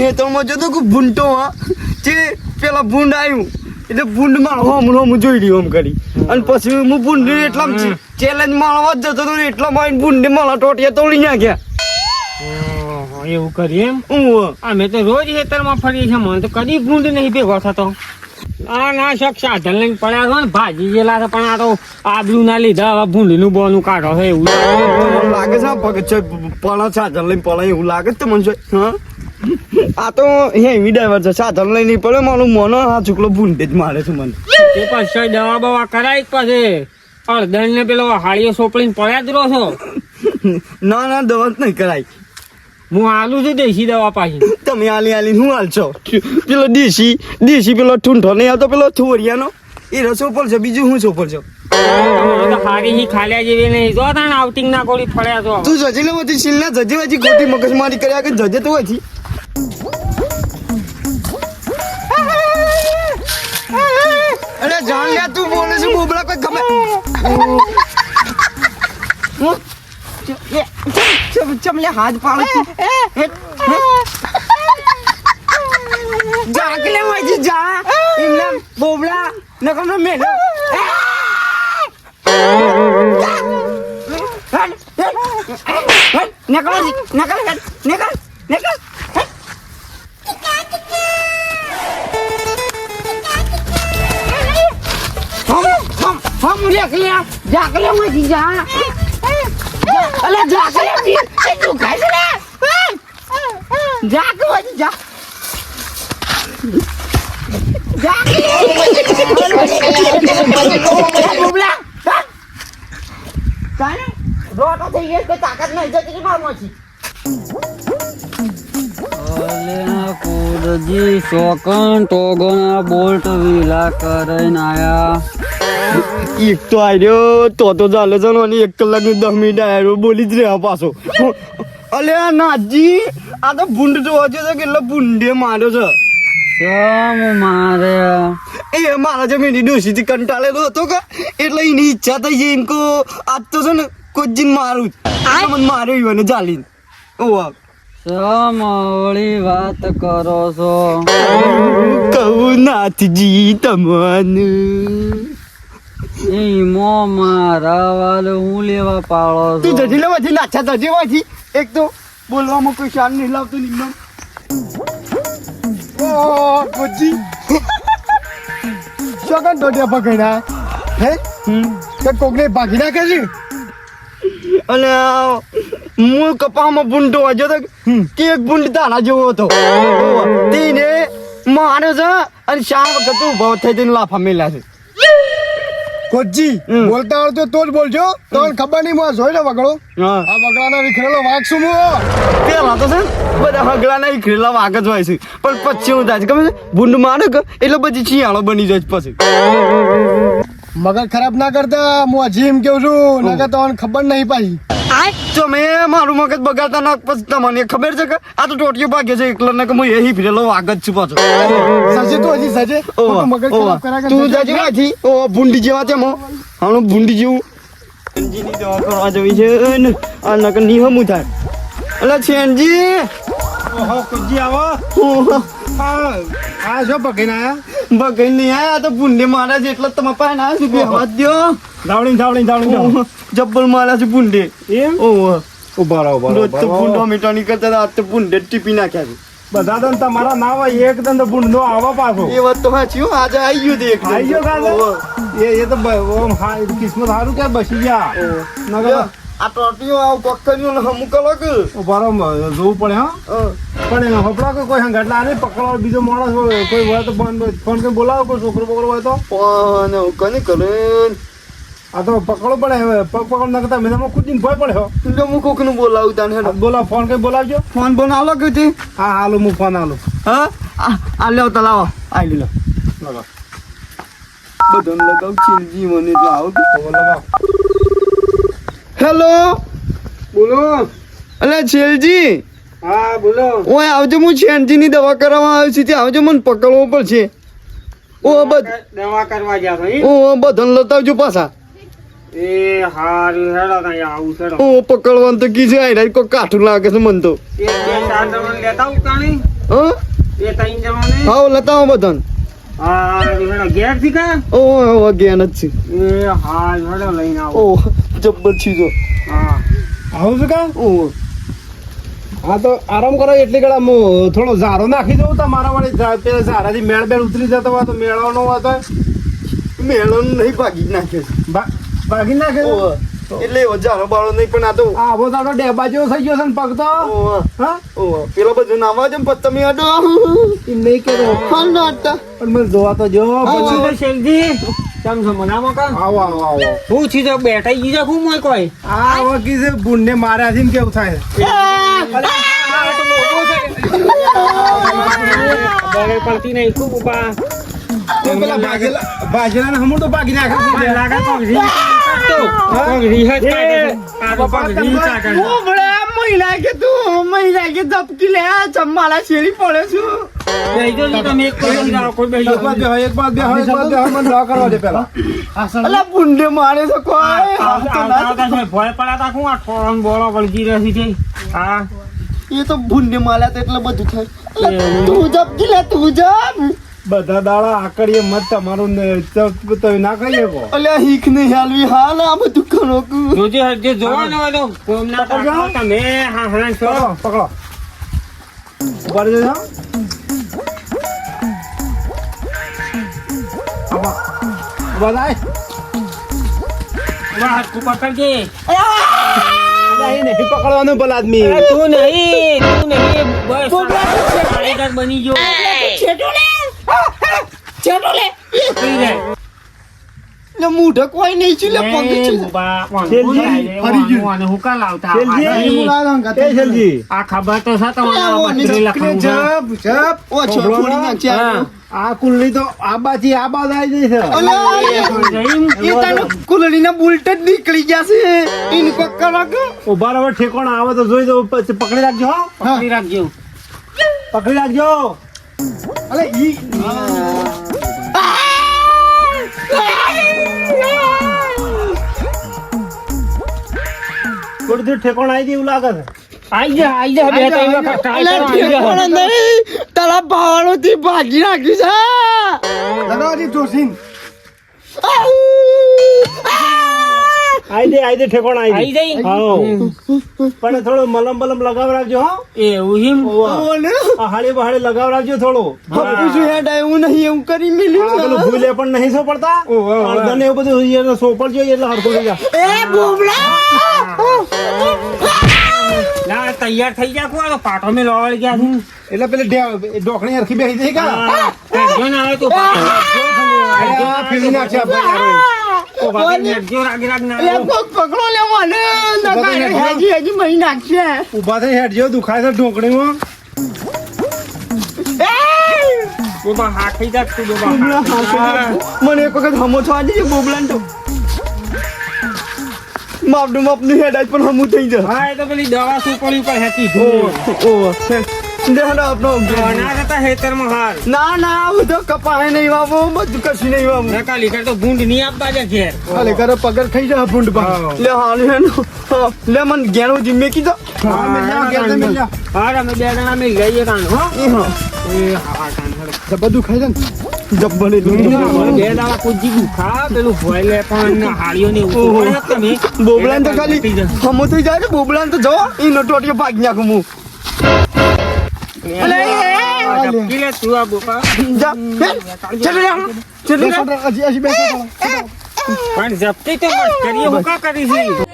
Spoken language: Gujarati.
ખેતરમાં તો કે ભૂંડો હા જે પેલા ભૂંડ આવ્યું એટલે ભૂંડ માળવા હોમ હું જોઈ રહ્યું આમ કરી. અને પછી હું ભૂંડ એટલા ચેલેન્જ માળવા જ જતો હતો એટલા માં ભૂંડ માળા ટોટિયા તોડી નાખ્યા. ઓહો, એવું કરી એમ? હું અમે તો રોજ ખેતરમાં ફરીએ છીએ મને તો કદી ભૂંડ નહીં ભેગો થતો. આ ના શક સાધન લઈને પડ્યા છો ને ભાજી ગયેલા છે પણ આ તો આબલું ના લીધા હવે ભૂંડનું બોનું કાઢો છે એવું. લાગે છે પણા સાધન લઈને પડે એવું લાગે છે મને હા? આ તો હેવી વિડાઈવર છે. સાધન લઈને નહીં પડે મારું મોનો આ છોકરો ભૂંડે જ મારે છે મને. તે પછી દવા બવા કરાય પાસે પછી. અડધણ ને પેલો હાળીઓ સોપડીને પડ્યા જ રહો છો. ના ના દવા જ નહીં કરાય. હું આલું છું દેશી દવા પાછી. તમે આલી આલી હું હાલશો પેલો દેશી દેશી પેલો ઠૂંઠો નહીં આવતો પેલો થોરિયાનો એ રસો પર છે બીજું હું સોપર છો? હારી હી ખાલ્યા જેવી નહીં. જો તાણ આઉટિંગ ના ગોળી ફળ્યા છો. તું જજી લે વધી શીલ ના જજી વજી ખોટી મગજમારી કર્યા કે જજે તો વધી અરે જાણ લે તું બોલે છે બોબડા કોઈ ખબર હું? લે, ચમ ચમ લે હાથ પાડે છે જા કે લે વજી જા એમના બોબડા નકમ મેલો નકલ નકલ નકલ નકલ હમ લેખમાં જાક લે મજી જા. અલે જાક લે જી એ તું ખાઈ લે? જાક મજી જા. જાક લે બોબલા. કાને રોટો થઈ ગયો કોઈ તાકાત નહીં જતી મારમાંથી કુદજી શોકન ટોગોના બોલ્ટ વીલા કરીને આયા. એક તો આવ્યો તો તો ચાલે છે ને એક કલાકની દસ મિનિટ બોલી જ રહ્યા પાછો. અલે આ નાજી આ તો ભૂંડ જોવા છે તો કેટલો ભૂંડે માર્યો છે. કેમ મારે એ મારા જે મેરી ડોસી થી કંટાળેલો હતો કે? એટલે એની ઈચ્છા થઈ ગઈ એમ કો આજ તો છે ને કોઈ જીન મારું જ. મને માર્યો ને ચાલીને ઓવા સમવળી વાત કરો છો. કહું નાથજી તમને. ઈમો મારા વાલ હું લેવા પાળો તું જજી લેવા લેવાથી નાચા જજી વાથી એક તો બોલવામાં કોઈ શાન નહીં લાવતું નહીં ઓ ગોજી ચોકન ટોટિયા પકડ્યા હે? કે કોકને ભાગી નાખે છે? અને આ હું કપામાં બુંડો હોય તો કે એક બુંડ તારા જેવો હતો. તેને માર્યો છે અને શા વખત ઊભો થઈ જઈને લાફા મેલ્યા છે. કોચજી. બોલતા આવડતો તો જ બોલજો. તમને ખબર નહીં માં જોઈ લો વગડો. આ વગડાનો વિખરેલો વાઘ શું મો પેલા તો છે બધા હગલાના વિખરેલા વાઘ જ હોય છે. પણ પછી હું થાય છે છે? ભૂંડ મારે કે એટલે પછી શિયાળો બની જાય છે પછી. મગજ ખરાબ ના કરતા હું હજી એમ કેવું છું. નકર તમને ખબર નહીં પાછી તો મેં મારું મગજ બગાડતા ના પછી તમને ખબર છે કે આ તો ટોટીઓ ભાગે છે એકલો ને કે હું એહી ફિરેલો વાગ છું પાછો. સજે તો હજી સજે? મગજ. ખરાબ કરા તું જજે જાજે ઓ ભૂંડી જેવા તેમ હમણાં ભૂંડી જેવું. અંજીની દવા કરવા જવી છે ને આ નક નિહમું થાય એટલે છેનજી ઓહો કુજી આવો. ઓહો, આ જો બગીને આયા. બગીને નહીં આયા તો ભૂંડી મારા છે એટલે તમે પાસે ના શું બે દ્યો ધાવડી ધાવડી ધાવડી જબ્બલ મારા છે ભૂંડી. એમ? ઓહો. ઊભા રહો ઊભા રહો, તો ભૂંડો મીઠા કરતા હતા, તો ભૂંડે ટીપી નાખ્યા છે. બધા દન તમારા ના હોય એક દન તો બુંડ નો આવા પાછો. એ વાત તો સાચી આજે આવી ગયું દેખ આવી ગયો કાલે? એ એ તો હા કિસ્મત સારું કે બસી ગયા? લ્યો, આ ટોટીઓ આવ કોકરીઓ ને હમું કરો કે ઊભા રહો મ- જોવું પડે હા. પણ હપડા કે કોઈ હંગાટલા આને પકડવા બીજો માણસ કોઈ હોય તો ફોન ફોન કરી બોલાવો કોઈ છોકરો પકડો હોય તો. હું કોને કરું આ તો પકડો પડે હવે પગ પકડ ના કરતા મેં ખુદ ને ભય પડે હો. એટલે હું કોકનું બોલાવું તને હેડો. આ બોલાવ ફોન કરી બોલાવજો. ફોન બોન આલો કે તે? હા હાલો હું ફોન હાલો હા? આ આ તો લાવો. આઈ લો લગાવ બધાને લગાવ ચીલજી મને તો લગાવ હેલો. બોલો. અલે છેલજી હા બોલો. ઓય આવજો હું છેનજી ની દવા કરાવવા આવ્યો છું. ત્યાં આવજો મને પકડવો પડશે. ઓ બધ દવા કરવા જા ઓ બધન લતાવજો પાછા. એ હારું હેડો કઈ આવું હેડો. ઓ પકડવાનું તો કી છે આઈ કોઈ કાઠું લાગે છે મન તો. એ ચાર દવા લેતા કાણી? હા? એ ત્રણ જણા ને લતાવો બધન. હા બધાને ગેરથી કા? ઓ ઓ જ છે. એ હા વડો લઈને આવો. જબ્બર છીજો આવું છું કા? હા તો આરામ કરો એટલી કડા હું થોડો ઝારો નાખી દઉં તો મારા વાળી પેલા ઝારાથી મેળ બેળ ઉતરી જતો હોય તો મેળવાનો હોય તો મેળો નહીં ભાગી જ નાખ્યો ભાગી નાખે એટલે એવો જારો બાળો નહીં પણ આ તો આવો તારો ડેબા જેવો થઈ ગયો છે ને પગ તો હા? પેલો બધું નાવા છે ને તમે અડો નહીં કે પણ મને જોવા તો જો પછી શેલજી. કેમ છો મજામાં કા? આવો આવો આવો. હું છી તો બેઠા ઈ જા હું મોય કોઈ? આ વકી છે માર્યા છે ને કેવું થાય? પડતી નહીં ખૂબ ઊભા તો પેલા બાજેલા ને હમણાં તો ભાગી નાખે લાગે કાઢે આ તો કાઢે મહિના કે તું મહિના કે ધપકી લે ચમ્માલા શેરી પડે છું બેહી જો તમે એક કોઈ એક બાદ બે એક બાદ બે એક બાદ બે મને ડ્રો કરવા દે પેલા અલા બુંડે મારે છે કોઈ તો ભય પડાતા હું આ વળગી રહી છે હા એ તો બુંડે માર્યા તો એટલે બધું થાય તું જપ લે તું જપ બધા દાડા આકડીએ મત તમારું તમે ના કહીએ કો. અલ્યા હીખ ને હાલવી હાલ આ બધું કરો કુ. જોજે હજે જોવાનો હતો તો કોમ ના તમે હા હા છો. પકડો ઉપર હાથ તું પકડજે અલા, એ નહીં પકડવાનું ભલા આદમી. તું નહીં તું નહીં બસ. બની ગયો. પકડી લે. લે મૂઢે કોઈ નહીં છે લે પગે છે. ફરી ગયું. વાંધો નહીં, હું કાં લાવતા. આ ખબર તો છે તમારે છે. જપ, જપ. ઓ છો છોકરો ફોડી ના. નાખશે હા. આ કુલ્લી તો આ બાજી આ બાદ આવી જઈ છે તારો કુલડીના બુલટ જ નીકળી ગયા છે. એને પક્કા કે ઊભા રહો ઠેકોણા આવે તો જોઈ દો પકડી રાખજો પકડી રાખજો. પકડી રાખજો. અલે ઈ થોડી દૂર ઠેકોણ આવી એવું લાગે છે આઈ જા આઈ જા બે ત્રણ વખત try કરો, આઈ જા. ઠેકોણા નહીં તારા ભાવાળોથી ભાગી નાખી છે લગાવજી જોશીન આઉ! આઈ દે આઈ દે ઠેકોણ આઈ આઈ જઈ હા પણ થોડો મલમ બલમ લગાવ રાખજો હો. એવું હિમ ઓને હાડી બહાડી લગાવ રાખજો થોડો. પૂછું શું હેડ એવું નહીં એવું કરી મેલ્યું છે. પેલું ભૂલે પણ નહીં સોપડતા? અડધા ને એવું બધું એને સોપડજો એટલે હરખો થઈ જાય. એ બોબડા ના તૈયાર થઈ જા કોણ પાટો મેં લોવાળી ગયા છે. એટલે પેલે ડોકણી ઢોકણી હરખી બેસી જઈ કા? જો ના આવે તો પાટો. ફીરી નાખશે આ થઈ દુખાય છે ઢોકળીમાં તું તો મને એક વખત હમો થવા દેજે બોબલાને તો. માપનું માપનું હેડ આજ પણ હમું થઈ જાય. હા એ તો પેલી દવા સુપડી ઉપર ઓ ઓ હાલ. ના ના કપાય નહીં વાવો બધું કશું નહીં વાવું. તો ભૂંડ નહીં આપવા દે ઘેર. અલે કરે પગર ખાઈ જાય ભૂંડ હા. લે હાલ લે મન ઘેણો જીમે કીધો હા, મેં જાઓ, ઘેર જઈને જાઓ. હા. અમે બે જણા મેં ગઈએ કાન હો. એ હા. એ કાન હેડો. બધું ખાઈ જાય જબ્બલે બે દાડા કૂદી ગયું ખા પેલું ભોય લે પણ હાળીઓ ને બોબલાને તો ખાલી હમો થઈ જાય બોબલાને તો જો એનો ટોટીઓ ભાગી નાખું હું. પણ જપ્તી તો કરીએ હું કા કરી છે